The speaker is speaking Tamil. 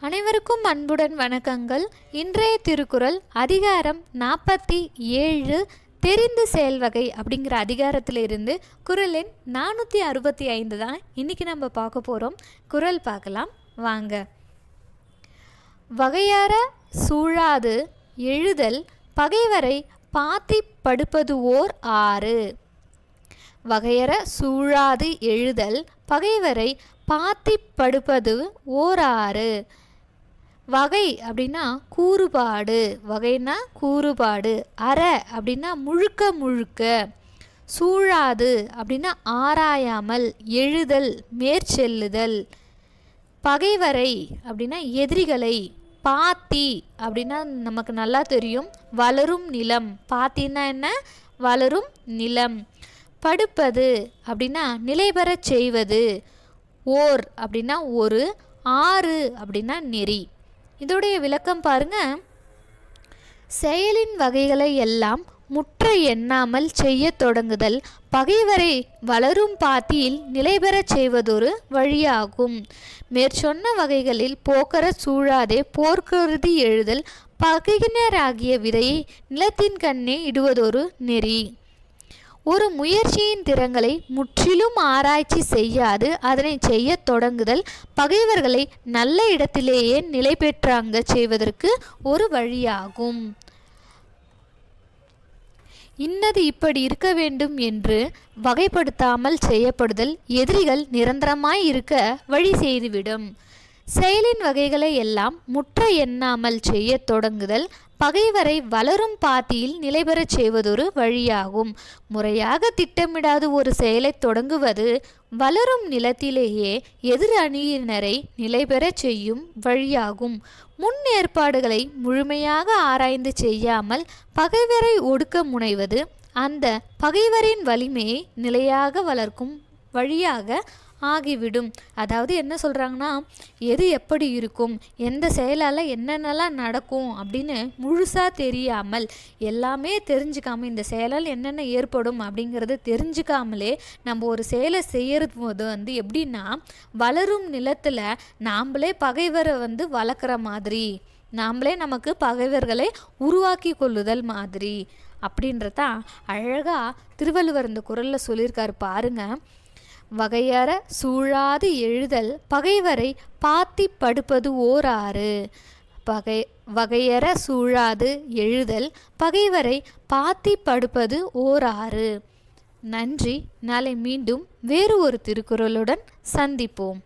அனைவருக்கும் அன்புடன் வணக்கங்கள். இன்றைய திருக்குறள் அதிகாரம் நாற்பத்தி ஏழு தெரிந்து செயல்வகை அப்படிங்கிற அதிகாரத்திலிருந்து குரல் எண் நானூற்றி அறுபத்தி ஐந்து தான் இன்றைக்கி நம்ம பார்க்க போகிறோம் குரல் பார்க்கலாம். வாங்க. வகையார சூழாது எழுதல் பகைவரை பாத்தி படுப்பது ஓர் ஆறு. வகையற சூழாது எழுதல் பகைவரை பாத்தி படுப்பது ஓராறு வகை அப்படின்னா கூறுபாடு. வகைனா கூறுபாடு. அற அப்படின்னா முழுக்க முழுக்க. சூழாது அப்படின்னா ஆராயாமல் எழுதல் மேற்செல்லுதல். பகைவரை அப்படின்னா எதிரிகளை. பாத்தி அப்படின்னா நமக்கு நல்லா தெரியும். வளரும் நிலம். பாத்தின்னா என்ன? வளரும் நிலம். படுப்பது அப்படின்னா நிலைபெறச் செய்வது. ஓர் அப்படின்னா ஒரு ஆறு அப்படின்னா நெறி. இதோடைய விளக்கம் பாருங்க. செயலின் வகைகளை எல்லாம் முற்ற எண்ணாமல் செய்ய தொடங்குதல் பகைவரை வளரும் பாத்தியில் நிலைபெறச் செய்வதொரு வழியாகும். மேற்சொன்ன வகைகளில் போக்கர சூழாதே போர்க்கருதி எழுதல் பகையினராகிய விதையை நிலத்தின் கண்ணே இடுவதொரு நெறி. ஒரு முயற்சியின் திறங்களை முற்றிலும் ஆராய்ச்சி செய்யாது அதனை செய்ய தொடங்குதல் பகைவர்களை நல்ல இடத்திலேயே நிலை பெற்றாங்க செய்வதற்கு ஒரு வழியாகும். இன்னது இப்படி இருக்க வேண்டும் என்று வகைப்படுத்தாமல் செய்யப்படுதல் எதிரிகள் நிரந்தரமாய் இருக்க வழி செய்துவிடும். செயலின் வகைகளை எல்லாம் முற்ற எண்ணாமல் செய்ய தொடங்குதல் பகைவரை வளரும் பாத்தியில் நிலைபெறச் செய்வதொரு வழியாகும். முறையாக திட்டமிடாது ஒரு செயலை தொடங்குவது வளரும் நிலத்திலேயே எதிர் அணியினரை நிலைபெறச் செய்யும் வழியாகும். முன் ஏற்பாடுகளை முழுமையாக ஆராய்ந்து செய்யாமல் பகைவரை ஒடுக்க முனைவது அந்த பகைவரின் வலிமையை நிலையாக வளர்க்கும் வழியாக ஆகிவிடும். அதாவது என்ன சொல்கிறாங்கன்னா எது எப்படி இருக்கும்? எந்த செயலால் என்னென்னலாம் நடக்கும்? அப்படின்னு முழுசாக தெரியாமல் எல்லாமே தெரிஞ்சுக்காமல் இந்த செயலால் என்னென்ன ஏற்படும் அப்படிங்கிறத தெரிஞ்சுக்காமலே நம்ம ஒரு செயலை செய்யறது போது வந்து எப்படின்னா வளரும் நிலத்தில் நாம்ளே பகைவரை வந்து வளர்க்குற மாதிரி நாம்ளே நமக்கு பகைவர்களை உருவாக்கி கொள்ளுதல் மாதிரி அப்படின்றதான் அழகாக திருவள்ளுவர் இந்த குரலில் சொல்லியிருக்காரு பாருங்கள் வகையற சூழாது எழுதல் பகைவரை பாத்தி படுப்பது ஓராறு. பகை வகையற சூழாது எழுதல் பகைவரை பாத்தி படுப்பது ஓராறு. நன்றி. நாளை மீண்டும் வேறு ஒரு திருக்குறளுடன் சந்திப்போம்.